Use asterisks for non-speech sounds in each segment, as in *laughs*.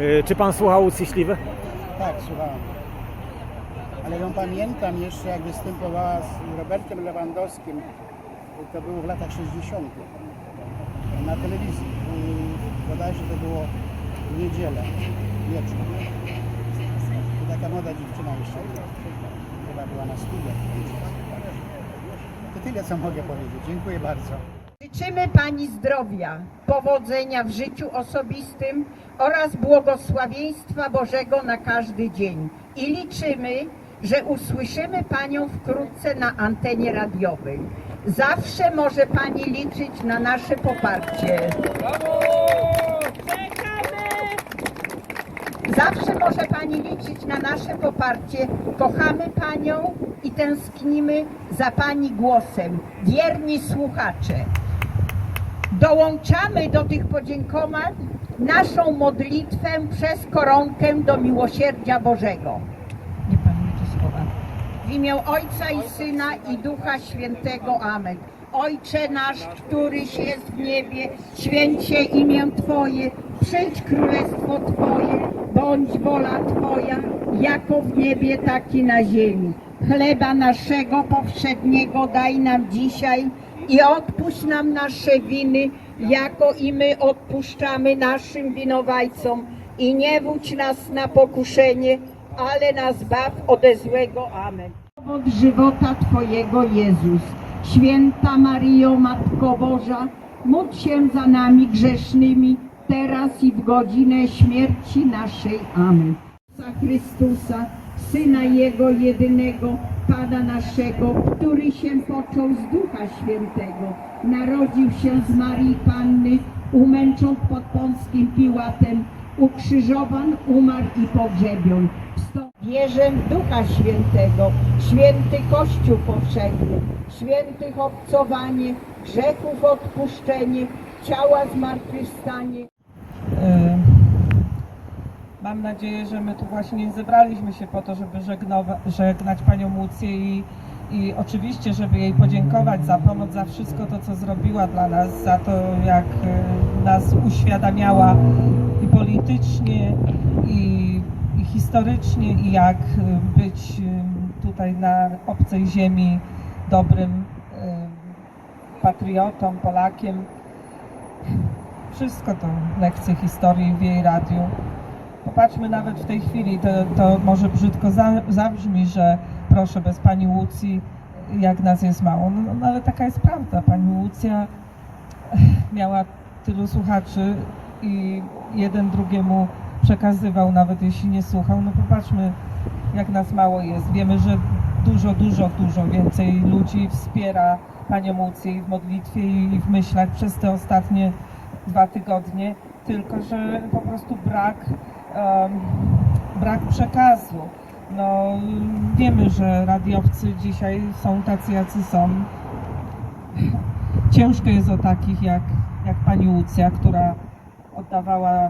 Y, Czy pan słuchał Łucji? Tak, słuchałem. Ale ją pamiętam jeszcze, jak występowała z Robertem Lewandowskim. To było w latach 60. na telewizji. Bodajże to było w niedzielę wieczór. To taka młoda dziewczyna jeszcze. Chyba była na studiach. To tyle, co mogę powiedzieć. Dziękuję bardzo. Życzymy Pani zdrowia, powodzenia w życiu osobistym oraz błogosławieństwa Bożego na każdy dzień. I liczymy, że usłyszymy Panią wkrótce na antenie radiowej. Zawsze może Pani liczyć na nasze poparcie. Zawsze może Pani liczyć na nasze poparcie. Kochamy Panią i tęsknimy za Pani głosem. Wierni słuchacze. Dołączamy do tych podziękowań naszą modlitwę przez koronkę do miłosierdzia Bożego. Nie pamiętam słowa. W imię Ojca i Syna i Ducha Świętego. Amen. Ojcze nasz, któryś jest w niebie, święć się imię Twoje, przyjdź królestwo Twoje, bądź wola Twoja, jako w niebie, tak i na ziemi. Chleba naszego powszedniego daj nam dzisiaj i odpuść nam nasze winy, jako i my odpuszczamy naszym winowajcom. I nie wódź nas na pokuszenie, ale nas baw ode złego. Amen. Od żywota Twojego Jezus. Święta Maryjo, Matko Boża, módl się za nami grzesznymi, teraz i w godzinę śmierci naszej. Amen. Chrystusa, Syna Jego jedynego, Pana naszego, który się począł z Ducha Świętego, narodził się z Marii Panny, umęczon pod Pąskim Piłatem, ukrzyżowan, umarł i pogrzebion. Wierzę w Ducha Świętego, święty Kościół powszechny, świętych obcowanie, grzechów odpuszczenie, ciała zmartwychwstanie. Mam nadzieję, że my tu właśnie zebraliśmy się po to, żeby żegnowa- żegnać Panią Łucję i, i oczywiście, żeby jej podziękować za pomoc, za wszystko to, co zrobiła dla nas, za to, jak e, nas uświadamiała i politycznie, i, i historycznie, i jak e, być e, tutaj na obcej ziemi dobrym patriotą, Polakiem. Wszystko to lekcje historii w jej radiu. Popatrzmy nawet w tej chwili, to, to może brzydko za, zabrzmi, że proszę bez pani Łucji, jak nas jest mało. No, no ale taka jest prawda. Pani Łucja miała tylu słuchaczy i jeden drugiemu przekazywał, nawet jeśli nie słuchał. No popatrzmy, jak nas mało jest. Wiemy, że dużo, dużo, dużo więcej ludzi wspiera panią Łucję i w modlitwie i w myślach przez te ostatnie dwa tygodnie, tylko że po prostu brak, em, brak przekazu. No, wiemy, że radiowcy dzisiaj są tacy, jacy są. Ciężko jest o takich jak, jak pani Łucja, która oddawała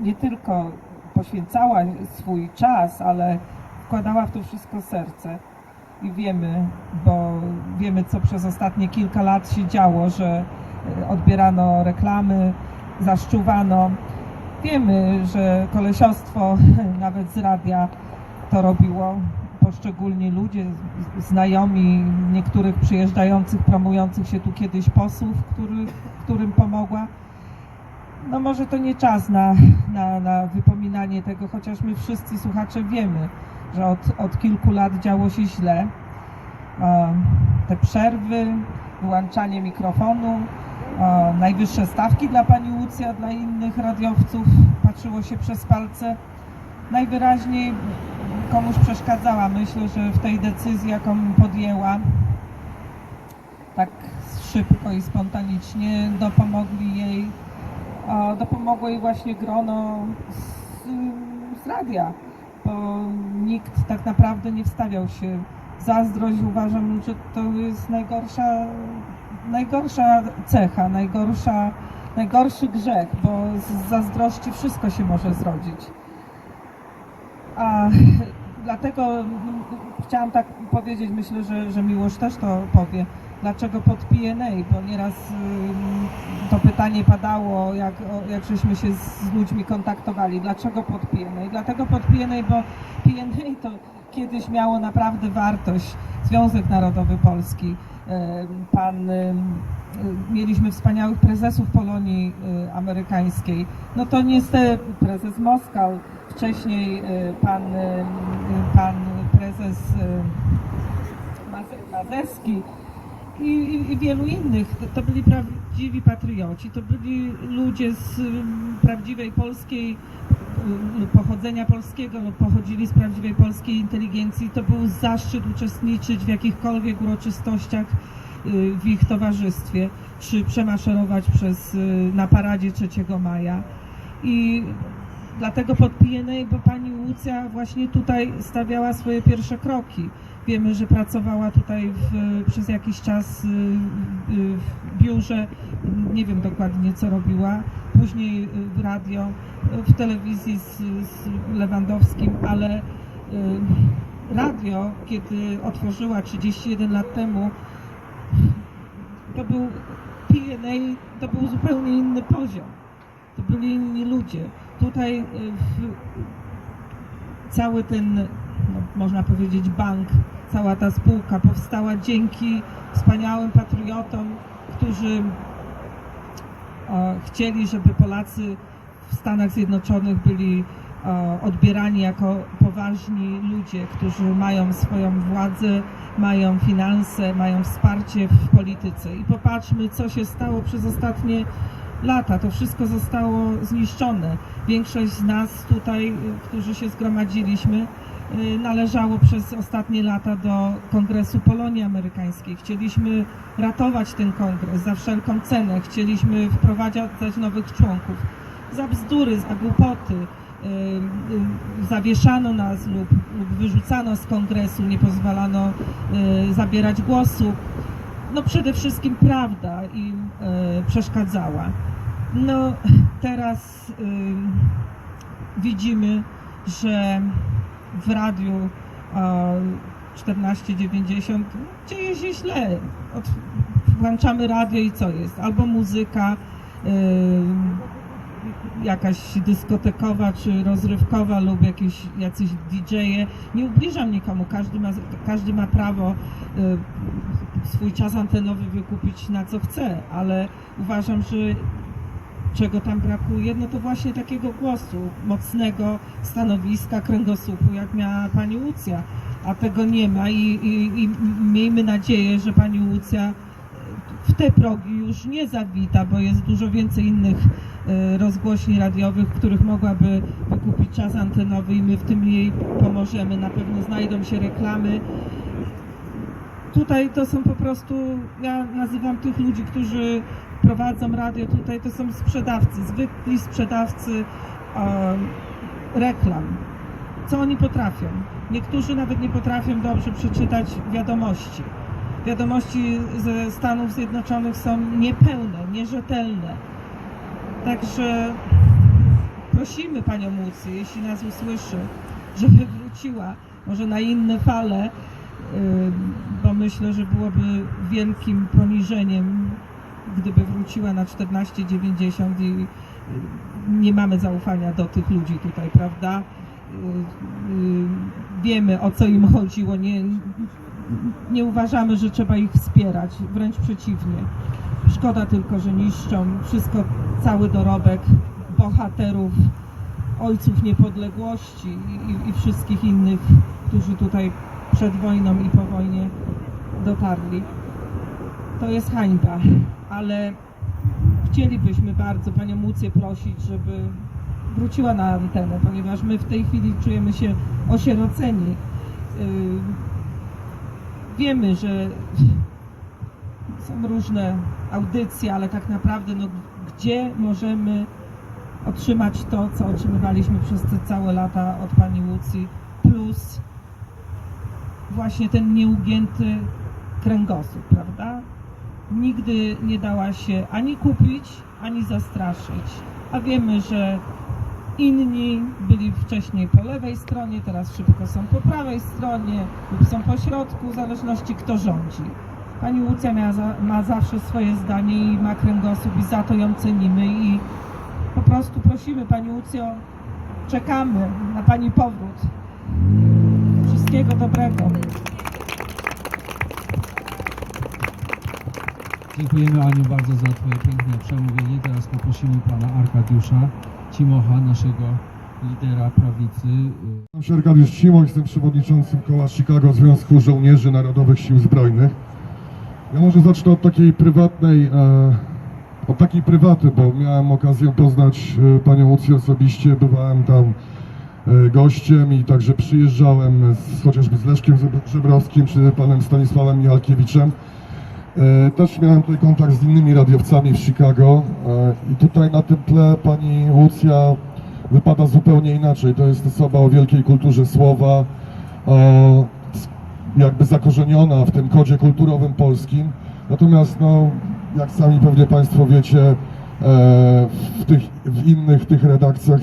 nie tylko poświęcała swój czas, ale wkładała w to wszystko serce. I wiemy, bo wiemy, co przez ostatnie kilka lat się działo, że odbierano reklamy, zaszczuwano. Wiemy, że kolesiostwo *laughs* nawet z radia to robiło. Poszczególni ludzie, znajomi niektórych przyjeżdżających, promujących się tu kiedyś posłów, który, którym pomogła. No może to nie czas na, na, na wypominanie tego, chociaż my wszyscy słuchacze wiemy, że od, od kilku lat działo się źle. Te przerwy, wyłączanie mikrofonu, najwyższe stawki dla pani Łucja, dla innych radiowców, patrzyło się przez palce. Najwyraźniej komuś przeszkadzała. Myślę, że w tej decyzji, jaką podjęła, tak szybko i spontanicznie dopomogli jej dopomogło jej właśnie grono z, z radia, bo nikt tak naprawdę nie wstawiał się. Zazdrość uważam, że to jest najgorsza, najgorsza cecha, najgorsza, najgorszy grzech, bo z zazdrości wszystko się może zrodzić. A dlatego mm, chciałam tak powiedzieć, myślę, że, że Miłosz też to powie, dlaczego pod PNA, bo nieraz ym, to pytanie padało, jak, jak żeśmy się z ludźmi kontaktowali. Dlaczego pod PNA? Dlatego pod PNA, bo PNA to kiedyś miało naprawdę wartość. Związek Narodowy Polski. Pan, mieliśmy wspaniałych prezesów Polonii e, Amerykańskiej. No to niestety prezes Moskal, wcześniej e, pan, pan prezes e, Maze- Mazerski i, i, wielu innych. To, to byli prawdziwi patrioci, to byli ludzie z prawdziwej polskiej pochodzenia polskiego pochodzili z prawdziwej polskiej inteligencji. To był zaszczyt uczestniczyć w jakichkolwiek uroczystościach y, w ich towarzystwie, czy przemaszerować przez, y, na paradzie 3 maja. I dlatego pod bo pani Łucja właśnie tutaj stawiała swoje pierwsze kroki. Wiemy, że pracowała tutaj w, przez jakiś czas y, y, w biurze, nie wiem dokładnie co robiła, później y, w radio, y, w telewizji z, z Lewandowskim, ale y, radio, kiedy otworzyła 31 lat temu, to był PNA, to był zupełnie inny poziom. To byli inni ludzie. Tutaj cały ten, no, można powiedzieć, bank, cała ta spółka powstała dzięki wspaniałym patriotom, którzy chcieli, żeby Polacy w Stanach Zjednoczonych byli odbierani jako poważni ludzie, którzy mają swoją władzę, mają finanse, mają wsparcie w polityce. I popatrzmy, co się stało przez ostatnie lata. To wszystko zostało zniszczone. Większość z nas tutaj, którzy się zgromadziliśmy, należało przez ostatnie lata do Kongresu Polonii Amerykańskiej. Chcieliśmy ratować ten kongres za wszelką cenę. Chcieliśmy wprowadzać nowych członków. Za bzdury, za głupoty. y, y, Zawieszano nas lub, wyrzucano z kongresu, nie pozwalano y, zabierać głosu. No przede wszystkim prawda im y, przeszkadzała. No teraz widzimy, że w radiu e, 1490 dzieje się źle. Włączamy radio i co jest? Albo muzyka ym, jakaś dyskotekowa czy rozrywkowa lub jakieś jacyś DJ-e. Nie ubliżam nikomu, każdy ma, każdy ma prawo y, swój czas antenowy wykupić na co chce, ale uważam, że czego tam brakuje, no to właśnie takiego głosu, mocnego stanowiska, kręgosłupu, jak miała pani Łucja, a tego nie ma i, i, i miejmy nadzieję, że pani Łucja w te progi już nie zawita, bo jest dużo więcej innych e, rozgłośni radiowych, których mogłaby wykupić czas antenowy i my w tym jej pomożemy. Na pewno znajdą się reklamy. Tutaj to są po prostu, ja nazywam tych ludzi, którzy prowadzą radio tutaj, to są sprzedawcy, zwykli sprzedawcy reklam. Co oni potrafią? Niektórzy nawet nie potrafią dobrze przeczytać wiadomości. Wiadomości ze Stanów Zjednoczonych są niepełne, nierzetelne. Także prosimy Panią Łucję, jeśli nas usłyszy, żeby wróciła może na inne fale, bo myślę, że byłoby wielkim poniżeniem, gdyby wróciła na 14,90 i y, nie mamy zaufania do tych ludzi tutaj, prawda? Y, y, Wiemy o co im chodziło, nie, nie uważamy, że trzeba ich wspierać, wręcz przeciwnie. Szkoda tylko, że niszczą wszystko, cały dorobek bohaterów, ojców niepodległości i, i wszystkich innych, którzy tutaj przed wojną i po wojnie dotarli. To jest hańba, ale chcielibyśmy bardzo Panią Łucję prosić, żeby wróciła na antenę, ponieważ my w tej chwili czujemy się osieroceni. Yy, Wiemy, że są różne audycje, ale tak naprawdę no, gdzie możemy otrzymać to, co otrzymywaliśmy przez te całe lata od Pani Łucji, plus właśnie ten nieugięty kręgosłup, prawda? Nigdy nie dała się ani kupić, ani zastraszyć. A wiemy, że inni byli wcześniej po lewej stronie, teraz szybko są po prawej stronie lub są po środku, w zależności kto rządzi. Pani Łucja ma zawsze swoje zdanie i ma kręgosłup i za to ją cenimy i po prostu prosimy Pani Łucjo, czekamy na Pani powrót. Wszystkiego dobrego. Dziękujemy Aniu bardzo za Twoje piękne przemówienie. Teraz poprosimy Pana Arkadiusza Cimocha, naszego lidera prawicy. Nazywam się Arkadiusz Cimo, jestem przewodniczącym koła Chicago Związku Żołnierzy Narodowych Sił Zbrojnych. Ja może zacznę od takiej prywatnej, e, od takiej prywaty, bo miałem okazję poznać e, panią Łucję osobiście, bywałem tam e, gościem i także przyjeżdżałem z, chociażby z Leszkiem Żeb- Żebrowskim czy panem Stanisławem Michałkiewiczem. E, Też miałem tutaj kontakt z innymi radiowcami w Chicago e, i tutaj na tym tle pani Łucja wypada zupełnie inaczej. To jest osoba o wielkiej kulturze słowa, jakby zakorzeniona w tym kodzie kulturowym polskim. Natomiast, no, jak sami pewnie Państwo wiecie, e, w, tych, w innych tych redakcjach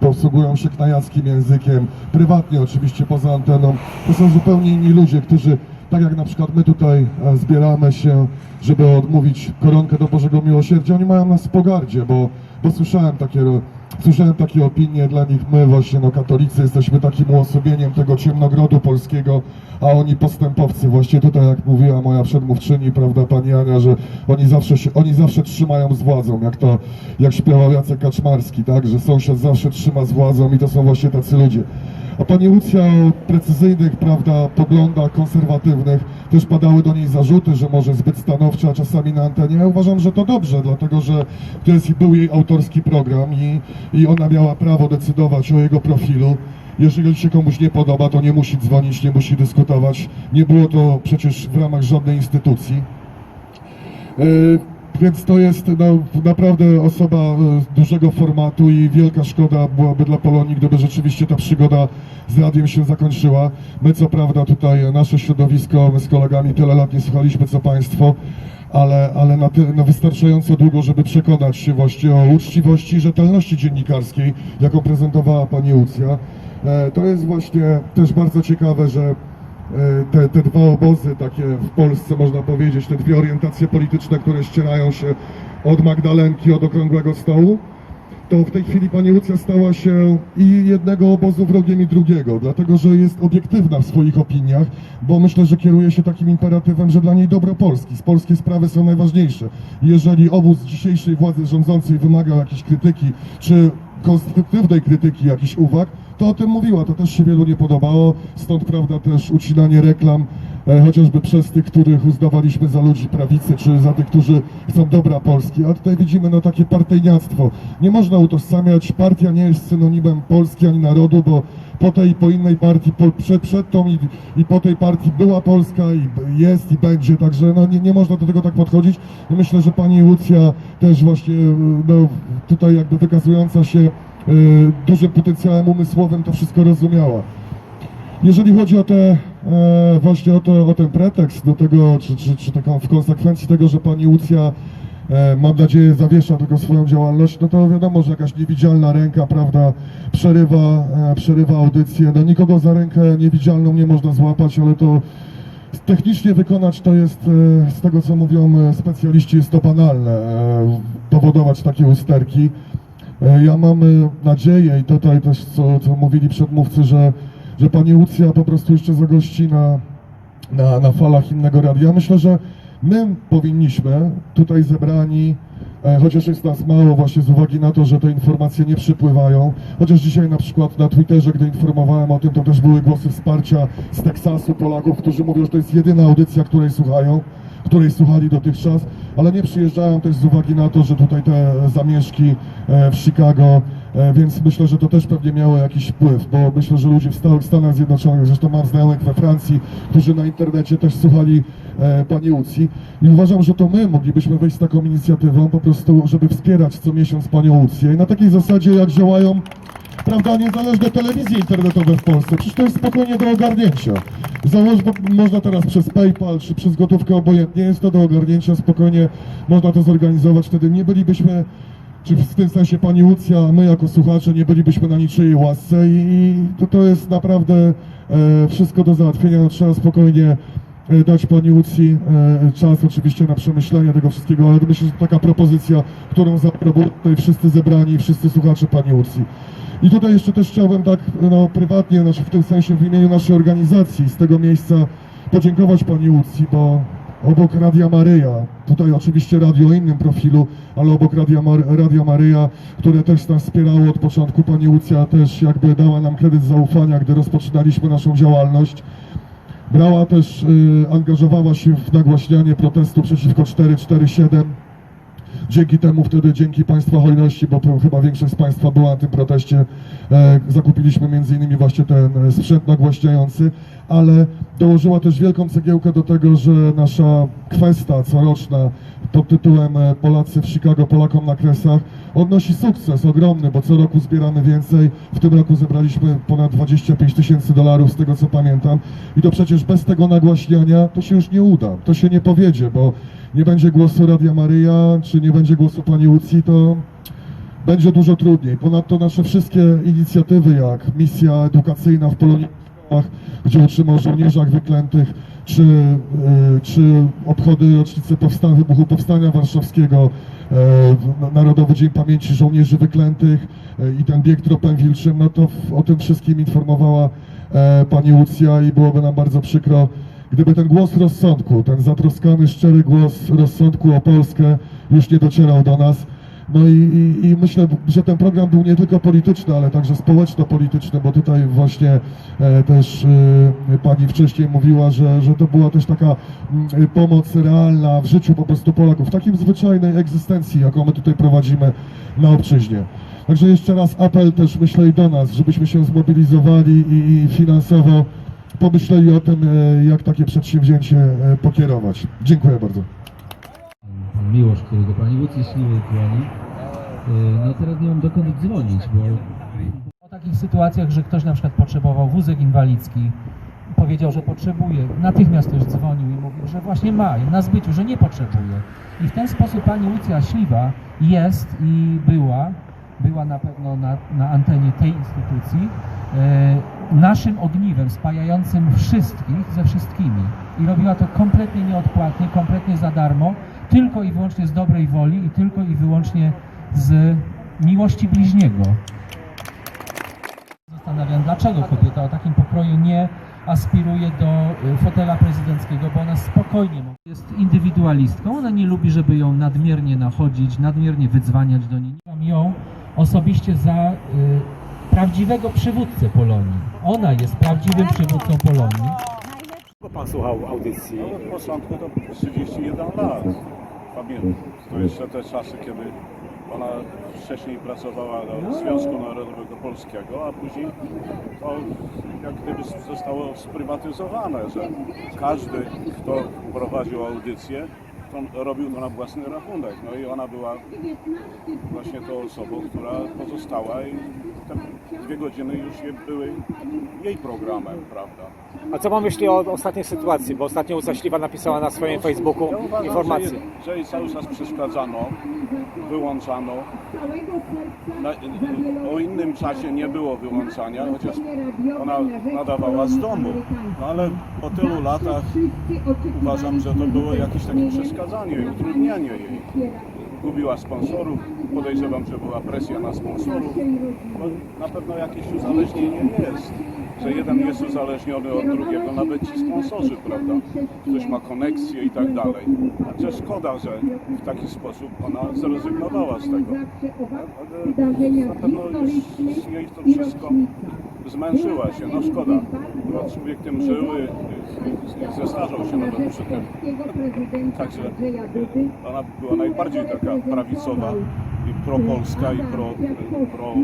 posługują się knajackim językiem, prywatnie oczywiście poza anteną. To są zupełnie inni ludzie, którzy, tak jak na przykład my tutaj e, zbieramy się, żeby odmówić koronkę do Bożego Miłosierdzia, oni mają nas w pogardzie, bo, bo słyszałem takie Słyszałem takie opinie, dla nich my właśnie, no katolicy, jesteśmy takim uosobieniem tego ciemnogrodu polskiego, a oni postępowcy. Właśnie tutaj, jak mówiła moja przedmówczyni, prawda, pani Ania, że oni zawsze się, oni zawsze trzymają z władzą, jak to, jak śpiewał Jacek Kaczmarski, tak, że sąsiad zawsze trzyma z władzą i to są właśnie tacy ludzie. A pani Łucja o precyzyjnych, prawda, poglądach konserwatywnych też padały do niej zarzuty, że może zbyt stanowcza czasami na antenie. Ja uważam, że to dobrze, dlatego że to jest, był jej autorski program i, i ona miała prawo decydować o jego profilu. Jeżeli się komuś nie podoba, to nie musi dzwonić, nie musi dyskutować. Nie było to przecież w ramach żadnej instytucji. E, Więc to jest no, naprawdę osoba e, dużego formatu i wielka szkoda byłaby dla Polonii, gdyby rzeczywiście ta przygoda z radiem się zakończyła. My co prawda tutaj, nasze środowisko, my z kolegami tyle lat nie słuchaliśmy co Państwo, ale, ale na, na wystarczająco długo, żeby przekonać się właśnie o uczciwości i rzetelności dziennikarskiej, jaką prezentowała Pani Łucja. E, To jest właśnie też bardzo ciekawe, że te, te dwa obozy takie w Polsce, można powiedzieć, te dwie orientacje polityczne, które ścierają się od Magdalenki, od Okrągłego Stołu, to w tej chwili pani Łucja stała się i jednego obozu wrogiem i drugiego, dlatego że jest obiektywna w swoich opiniach, bo myślę, że kieruje się takim imperatywem, że dla niej dobro Polski, polskie sprawy są najważniejsze. Jeżeli obóz dzisiejszej władzy rządzącej wymagał jakiejś krytyki, czy konstruktywnej krytyki, jakichś uwag, to o tym mówiła, to też się wielu nie podobało, stąd prawda też ucinanie reklam, e, chociażby przez tych, których uznawaliśmy za ludzi prawicy, czy za tych, którzy chcą dobra Polski, a tutaj widzimy no takie partyjniactwo. Nie można utożsamiać, partia nie jest synonimem Polski ani narodu, bo po tej i po innej partii, po, przed, przed tą i, i po tej partii była Polska i jest i będzie, także no nie, nie można do tego tak podchodzić. Myślę, że pani Łucja też właśnie e, no, tutaj jakby wykazująca się dużym potencjałem umysłowym to wszystko rozumiała. Jeżeli chodzi o te, e, właśnie o, to, o ten pretekst do tego, czy, czy, czy taką w konsekwencji tego, że pani Łucja, e, mam nadzieję, zawiesza tylko swoją działalność, no to wiadomo, że jakaś niewidzialna ręka, prawda, przerywa, e, przerywa audycję. No nikogo za rękę niewidzialną nie można złapać, ale to technicznie wykonać to jest, z tego co mówią specjaliści, jest to banalne, powodować takie usterki. E, Ja mam e, nadzieję i tutaj też co, co mówili przedmówcy, że, że pani Łucja po prostu jeszcze zagości na, na, na falach innego radia. Myślę, że my powinniśmy tutaj zebrani, e, chociaż jest nas mało właśnie z uwagi na to, że te informacje nie przypływają, chociaż dzisiaj na przykład na Twitterze, gdy informowałem o tym, to też były głosy wsparcia z Teksasu Polaków, którzy mówią, że to jest jedyna audycja, której słuchają której słuchali dotychczas, ale nie przyjeżdżają też z uwagi na to, że tutaj te zamieszki e, w Chicago, e, więc myślę, że to też pewnie miało jakiś wpływ, bo myślę, że ludzie w Sta- Stanach Zjednoczonych, zresztą mam znajomych we Francji, którzy na internecie też słuchali e, pani Łucji i uważam, że to my moglibyśmy wejść z taką inicjatywą po prostu, żeby wspierać co miesiąc panią Łucję i na takiej zasadzie jak działają prawda, niezależne telewizje internetowe w Polsce. Przecież to jest spokojnie do ogarnięcia. Założ, bo można teraz przez PayPal czy przez gotówkę obojętnie, jest to do ogarnięcia, spokojnie można to zorganizować. Wtedy nie bylibyśmy, czy w tym sensie pani Łucja, a my jako słuchacze nie bylibyśmy na niczyjej łasce i to, to jest naprawdę e, wszystko do załatwienia. No, trzeba spokojnie e, dać Pani Łucji e, czas oczywiście na przemyślenie tego wszystkiego, ale myślę, że taka propozycja, którą tutaj wszyscy zebrani, wszyscy słuchacze Pani Łucji. I tutaj jeszcze też chciałbym tak no, prywatnie, znaczy w tym sensie w imieniu naszej organizacji z tego miejsca podziękować Pani Łucji, bo obok Radia Maryja, tutaj oczywiście radio o innym profilu, ale obok Radia, Mar Radio Maryja, które też nas wspierało od początku, Pani Łucja też jakby dała nam kredyt zaufania, gdy rozpoczynaliśmy naszą działalność. Brała też, y, angażowała się w nagłaśnianie protestu przeciwko 447. Dzięki temu wtedy, dzięki Państwa hojności, bo to chyba większość z Państwa była na tym proteście, e, zakupiliśmy między innymi właśnie ten e, sprzęt nagłaśniający, ale dołożyła też wielką cegiełkę do tego, że nasza kwesta coroczna pod tytułem e, Polacy w Chicago, Polakom na Kresach odnosi sukces ogromny, bo co roku zbieramy więcej. W tym roku zebraliśmy ponad 25 tysięcy dolarów, z tego co pamiętam. I to przecież bez tego nagłaśniania to się już nie uda, to się nie powiedzie, bo nie będzie głosu Radia Maryja, czy nie będzie głosu Pani Łucji, to będzie dużo trudniej. Ponadto nasze wszystkie inicjatywy, jak misja edukacyjna w Polonii, gdzie uczymy o żołnierzach wyklętych, czy, czy obchody rocznicy powsta- wybuchu Powstania Warszawskiego, e, Narodowy Dzień Pamięci Żołnierzy Wyklętych e, i ten bieg tropem wilczym, no to o tym wszystkim informowała e, Pani Łucja i byłoby nam bardzo przykro, gdyby ten głos rozsądku, ten zatroskany, szczery głos rozsądku o Polskę już nie docierał do nas. No i, i, i myślę, że ten program był nie tylko polityczny, ale także społeczno-polityczny, bo tutaj właśnie e, też e, pani wcześniej mówiła, że, że to była też taka mm, pomoc realna w życiu po prostu Polaków, w takim zwyczajnej egzystencji, jaką my tutaj prowadzimy na obczyźnie. Także jeszcze raz apel też myślę i do nas, żebyśmy się zmobilizowali i, finansowo pomyśleli o tym, e, jak takie przedsięwzięcie pokierować. Dziękuję bardzo. Miłosz, który do Pani Łucji śliwej dzwoni. E, No teraz nie mam dokąd dzwonić, bo O takich sytuacjach, że ktoś na przykład potrzebował wózek inwalidzki, powiedział, że potrzebuje, natychmiast ktoś dzwonił i mówił, że właśnie ma na zbyciu, że nie potrzebuje. I w ten sposób pani Lucja Śliwa jest i była, była na pewno na, na antenie tej instytucji, e, naszym ogniwem spajającym wszystkich ze wszystkimi. I robiła to kompletnie nieodpłatnie, kompletnie za darmo, tylko i wyłącznie z dobrej woli i tylko i wyłącznie z miłości bliźniego. Zastanawiam, dlaczego kobieta o takim pokroju nie aspiruje do y, fotela prezydenckiego, bo ona spokojnie jest indywidualistką, ona nie lubi, żeby ją nadmiernie nachodzić, nadmiernie wydzwaniać do niej. Mam ją osobiście za y, prawdziwego przywódcę Polonii. Ona jest prawdziwym przywódcą Polonii. Pan słuchał audycji. Od początku to 31 lat. Pamiętam. To jeszcze te czasy, kiedy ona wcześniej pracowała do Związku Narodowego Polskiego, a później to jak gdyby zostało sprywatyzowane, że każdy, kto prowadził audycję, to robił to na własny rachunek. No i ona była właśnie tą osobą, która pozostała i te dwie godziny już były jej programem, prawda? A co pan myśli o ostatniej sytuacji? Bo ostatnio Łucja Śliwa napisała na swoim Facebooku Ja uważam, informację. Że, jej- że jej cały czas przeszkadzano, wyłączano. Na, o innym czasie nie było wyłączania, chociaż ona nadawała z domu. No ale po tylu latach uważam, że to było jakieś takie przeszkadzanie i utrudnianie jej. Gubiła sponsorów, podejrzewam, że była presja na sponsorów. No, na pewno jakieś uzależnienie jest, że jeden jest uzależniony od drugiego, nawet ci sponsorzy, prawda? Ktoś ma koneksję i tak dalej. Także szkoda, że w taki sposób ona zrezygnowała z tego. Ale na pewno już jej to wszystko zmęczyła się. No szkoda. Bo człowiek tym żył zestarzał się nawet przy tym. Także ona była najbardziej taka prawicowa i propolska i pro, pro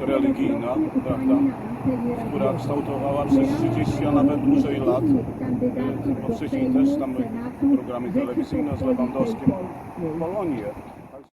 religijna, prawda, która kształtowała przez 30, a nawet dłużej lat, bo wcześniej też tam programy telewizyjne z Lewandowskim, Polonię.